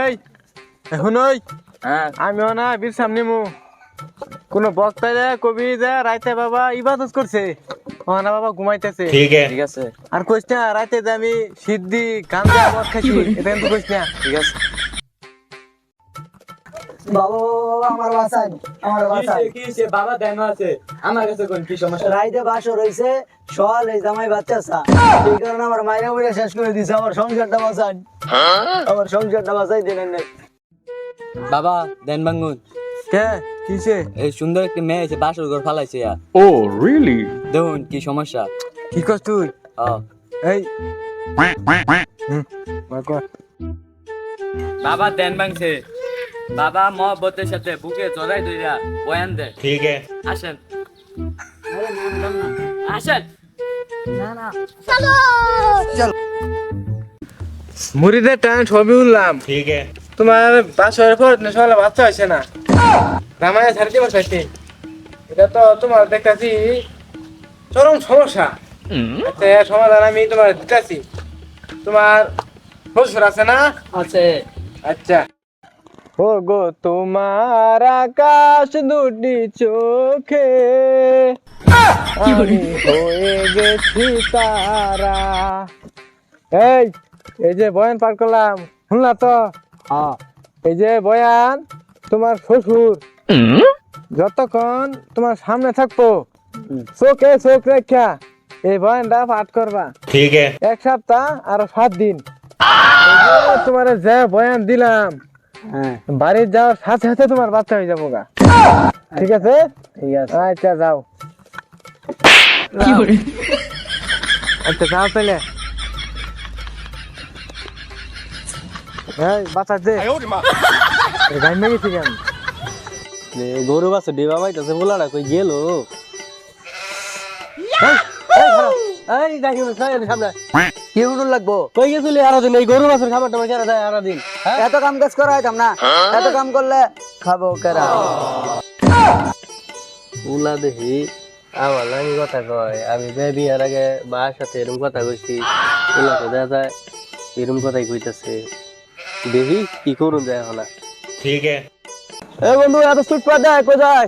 এই এখন ওই? হ্যাঁ। আমিও না বীর সামনে মু কোন বক্তা দে কবি দে রাইতে বাবা ইবাদত করছে। ওহানা বাবা ঘুমাইতেছে। ঠিক আছে। আর কইস না রাইতে দে আমি সিদ্ধি গান্ধা মদ খাইছি এটা কিন্তু কইস না। ঠিক আছে। বাবা বাবা আমার বাসায় কি সে বাবা দেন আছে। আমার কাছে কোন কি সমস্যা? রাইতে বাসর রইছে সল এই জামাই বাচ্চা সা এই কারণে আমার মায়েরা বইরা শেষ করে দিছে আমার সংসারটা বাঁচান। আমার সংসারটা বাঁচাই দিলেন না। বাবা দেন বাঙ্গুন কে? কিসে? এই সুন্দর একটি মেয়ে এসে বাসর ঘর ফালাইছে Oh, really? দেখুন কি সমস্যা। কি করছ তুই? এই। বাবা দেন ভাঙছে। বাবা মহব্বতের সাথে বুকে জড়াই ধইরা বয়ান দে ঠিক আছে। আসেন। আসেন। চলো। চলো। মুড়িদের টান সবই উঠলাম। ঠিক আছে। তোমার বাসর পর সকালে বাচ্চা হয়েছে না। রামায় ছাড়তে বসাইছে এটা তো তোমার দেখতেছি চরম সমস্যা। সমাধান আমি তোমার দিতেছি। তোমার শ্বশুর আছে না? আছে। আচ্ছা। ও গো তোমার আকাশ দুটি চোখে। আমি হয়ে গেছি তারা। এই এই যে বয়ান পাঠ করলাম শুনলা তো? হ্যাঁ, এই যে বয়ান তোমার শ্বশুর। যতক্ষণ তোমার সামনে থাকব চোখে চোখ রেখা এই বয়ানটা পাঠ করবা। ঠিক এক সপ্তাহ আর সাত দিন। তোমার যে বয়ান দিলাম হ্যাঁ। বাড়ির যাওয়ার সাথে সাথে তোমার বাচ্চা হয়ে যাব গা। ঠিক আছে? ঠিক আছে। আচ্ছা যাও। আচ্ছা যাও তাহলে। বাচ্চা দে। গরু বাচ্চা ডিবা মাইতেছে বলাটা কই গেল? এই দেখি সামনে। কি লাগবো? কই গেছিলি দিন এই গরু মাছের খাবার দেয় দিন হ্যাঁ? এত কাম কাজ না? হ্যাঁ? এত কাম করলে খাব কেরা? উলা দেহি আমার কথা কয় আমি বেবি আর আগে মার সাথে এরম কথা কইছি। উলা তো যায় এরম কথাই কইতাছে। দেহি কি করুন যায় হলা? ঠিক আছে। এ বন্ধু এত সুট পা দেয় কোথায়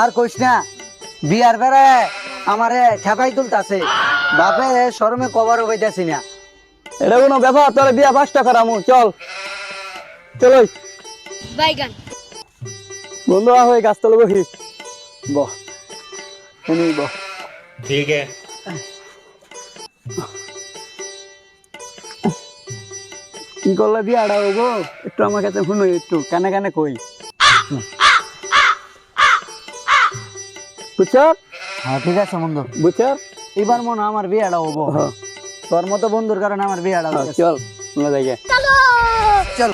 আর কইস না বিয়ার বেড়ায় আমারে খেপাই তুলতাছে। বাপে শরমে কবারও পাইতেছি না। এটা কোনো ব্যাপার? বিয়া পাঁচটা করামু চল। চলই বন্ধু গাছ তলে বহ ঠিক কি করলে বিয়া আড়া হব একটু আমার কাছে শুনো একটু কেনে কেনে কই। বুঝছ? হ্যাঁ ঠিক আছে বন্ধু। বুঝছ? এবার মনে হয় আমার বিয়াটা হব। তোর মতো বন্ধুর কারণে আমার বিয়াটা হব চল আমরা যাই চল।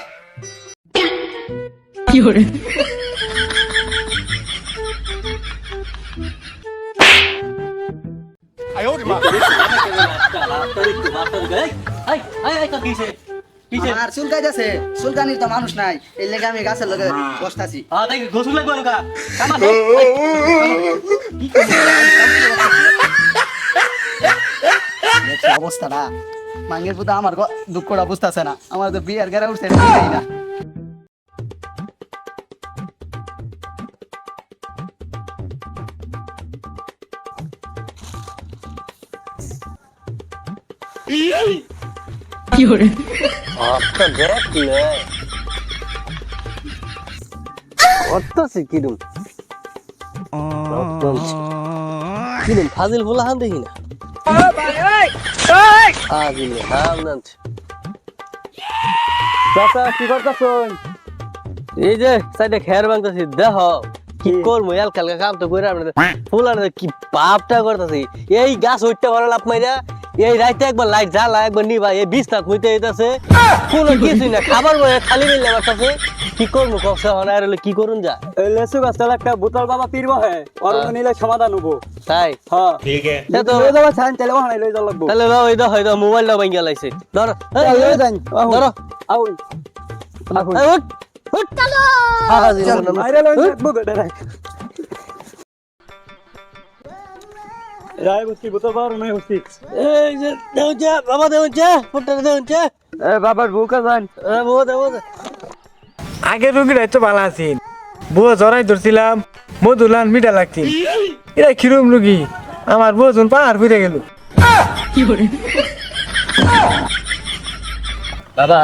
আর চুলকাই যাচ্ছে চুলকানির তো মানুষ নাই। এই লেগে আমি গাছের লগে বসতাছি। দেখছ অবস্থাটা। মাঙ্গের পুতা আমার গ- দুঃখটা বুঝতেছে না। আমার তো বিয়ার গেরা উঠছে না। কিরম ফাজিল ফুলা হান দেখি না। চাচা কি করতেছ এই যে সাইডে খের ভাঙতেছি দেখ। কি করব এল কালকে কাম তো করে আপনাদের ফুলার কি পাপটা করতেছি এই গাছ উঠতে পারে লাভ মাইরা এই রাইতে একবার লাইট জ্বালা একবার নিবা এই বিছনা খুঁজতে যেতেছে কোনো কিছুই না খাবার বলে খালি নিলে আমার কাছে কি করব কক্সা হনা আর কি করুন যা লেসু গাছটা একটা বোতল বাবা পিরবো হ্যাঁ আর নিলে সমাধান হব তাই হ্যাঁ ঠিক আছে তো লই দাও ছান চলে লই লাগবো তাহলে দাও এই দাও হয়তো মোবাইল দাও ভাঙ্গা লাইছে ধর লই দাও ধর আউ আউ উঠ উঠ চলো আরে লই দাও রায় বসছি বোতল পাওয়ার নাই বসছি এই যে দেউন চা বাবা দেউন চা পুট্টার দেউন চা এ বাবার বুকা যান এ বাবা দেউন আগের রুগীরা তো ভালো আছেন। বুয়া জড়াই ধরছিলাম মধুলান মিঠা লাগছিল এরা কিরম রুগী। আমার বুয়া যখন পাহাড় ফিরে গেল। বাবা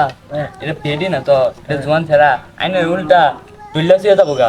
এটা পেডি না তো এটা জোয়ান ছেড়া আইনে উল্টা দুইলা সিয়া যাব গা।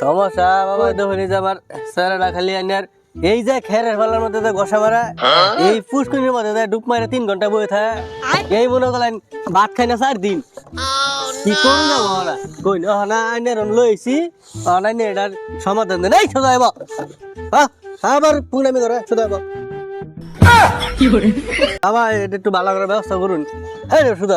সমস্যা বাবা দেখুন এই যে আমার স্যারেরা খালি আনার এই যে খেরের পালার মধ্যে যে গসা মারা এই পুষ্কুনির মধ্যে যে ডুব মারে তিন ঘণ্টা বয়ে থাকে। এই মনে করলেন ভাত খাই না চার দিন। কি করুন যাব ওরা? কই না না আইনের লইছি। অনাইনে এটার সমাধান দেন। এই সোজা এব হ্যাঁ আবার পুনামি করে সোজা এব আবার এটা একটু ভালো করে ব্যবস্থা করুন। এই সোজা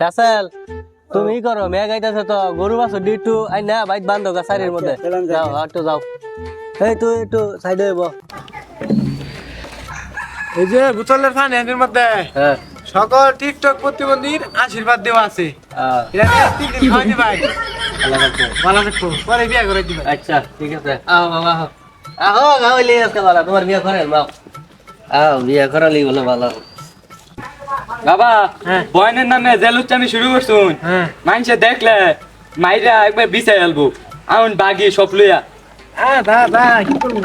রাসেল তুমি করো মেয়ে গাইতেছে তো গরু বাছো ডিটু আই না বাইক বান্ধো গাছারির মধ্যে। যাও একটু যাও। এই তুই একটু সাইডে হইব। এই যে বোতলের পানি হাঁটির মধ্যে হ্যাঁ। সকল টিকটক প্রতিবন্ধীর আশীর্বাদ দেওয়া আছে। আহ, এটা তিন দিন দিবাই ভালো থাকো। ভালো থাকব পরে বিয়ে করে দিবে। আচ্ছা ঠিক আছে। আও বাবা আও আহো গাওয়ালি আজকে ভালো তোমার বিয়ে করেন বাও আও বিয়ে করালি বলে ভালো। বাবা হ্যাঁ। বয়নের নামে জেলুচ্চামি শুরু করছুন হ্যাঁ। মানুষে দেখলে মাইরা একবার বিছাই আলবো আউন বাগি সব লইয়া। হ্যাঁ দা দা কি করব?